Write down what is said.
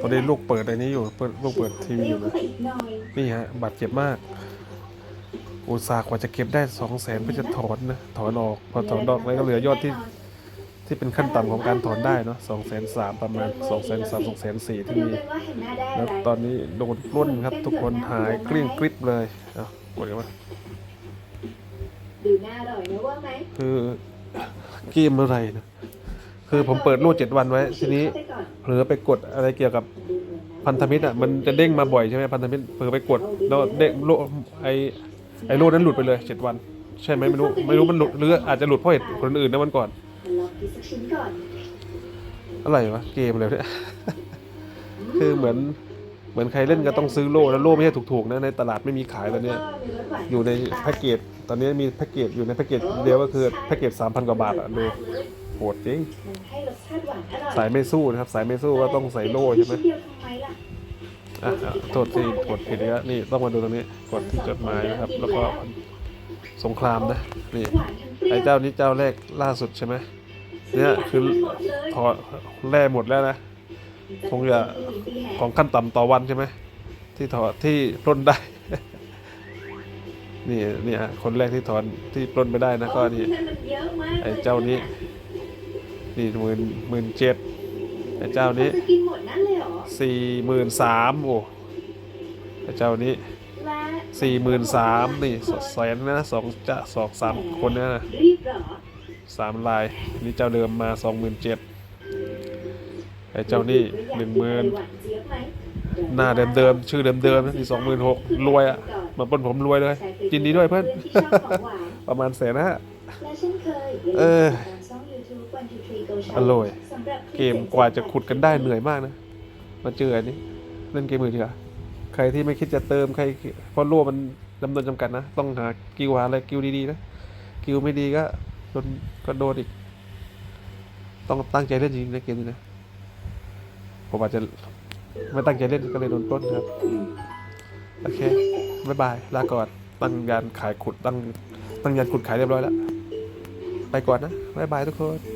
ตอนนี้ลูกเปิดในนี้อยู่เปิดลูกเปิดทีวีอยู่นะเลี้วเข้าไปอีกหน่อยนี่ฮะบาดเจ็บมาก อุตส่าห์กว่าจะเก็บได้สองแสนเพื่อจะถอนนะถอนออก พอถอนออกแล้วก็เหลือยอดที่ที่เป็นขั้นต่ำของการถอนได้เนาะสองแสนสามประมาณสองแสนสามสองแสนสี่มาที่ดูมีกันว่าเห็นหน้าได้แล้อะวไรตอนนี้โดนปล้นครับทุกคนหายเกลี้ยงกริบเลยเอากดกันมาดูหน้าอร่อยนะว่าไหมคือเกมอะไรนะ คือผมเปิดโลดเจ็ดวันไว้ ทีนี้เข้าไปก่อนเผลอไปกดอะไรเกี่ยวกับพันธมิตรอะมันจะเด้งมาบ่อยใช่ไหมพันธมิตรเผลอไปกดแล้วเด้งโลไอไอโลดนั้นหลุดไปเลยเจ็ดวัน ใช่ไหมไม่รู้ไม่รู้มันหลุดหรืออาจจะหลุดเพราะเหตุคนอื่นนะวันก่อนอะไรวะเกมอะไรเนี่ยคือเหมือนเหมือนใครเล่นก็ต้องซื้อโล่แล้วโล่ไม่ใช่ถูกๆนะในตลาดไม่มีขายตอนนี้อยู่ในแพ็กเกจตอนนี้มีแพ็กเกจอยู่ในแพ็กเกจเดียวก็คือแพ็กเกจสามพันกว่าบาทอะดู โหดจริงมันให้รสชาติหวานอร่อยสายไม่สู้นะครับ สายไม่สู้ก็ต้องใส่โล่ใช่ไหมชิ้นเดียวทำไมล่ะอะอะโทษที่กดผิดแล้วนี่ต้องมาดูตรงนี้กดที่จดหมายนะครับ แล้วก็สงครามนะนี่หวานทั้งเปรี้ยวไอ้เจ้านี้เจ้าแรกล่าสุดใช่ไหมเนี่ยคือถอดแร่หมดแล้วนะคงจะของขั้นต่ำต่อวันใช่ไหมที่ถอดที่ปล้นได้นี่เนี่ยคนแรกที่ถอนที่ปล้นไปได้นะก็นี่มันเยอะมากไอ้เจ้านี้ นี่หมื่นหมื่นเจ็ดไอ้เจ้านี้จะกินหมดนั่นเลยเหรอสี่หมื่นสามโอ้ไอ้เจ้านี้และสี่หมื่นสามนี่แสนนะสองจะสองสามคนเนยนะรีบเหรอสามลายนี่เจ้าเดิมมาสองหมื่นเจ็ดไอ้เจ้านี่หนึ่งหมื่นหวานเจี๊ยบไหมหน้าเดิมๆชื่อเดิมๆนะที่สองหมื่นหกรวยอะมาปล้นผมรวยเลยยินดีด้วยเพื่อนที่ชอบของหวานประมาณแสนนะฮะและเช่นเคยเออตามช่ อง YouTube 1 2 3 Go Show อร่อยสำหรับเกมกว่าจะขุดกันได้เหนื่อยมากนะ มาเจออันนี้เล่นเกมมือถือใครที่ไม่คิดจะเติมใครเพราะโล่มันจำนวนจำกัดนะ ต้องหากิวหาอะไรกิวดีๆนะกิวไม่ดีก็โดนก็โดนอีก ต้องตั้งใจเล่นจริงๆนะเกมนี้นะผมอาจจะไม่ตั้งใจเล่นก็เลยโดนปล้นครับ โอเคบ๊ายบายลาก่อนตั้งยานขายขุดตั้งตั้งยานขุดขายเรียบร้อยแล้ว ไปก่อนนะบ๊ายบายทุกคน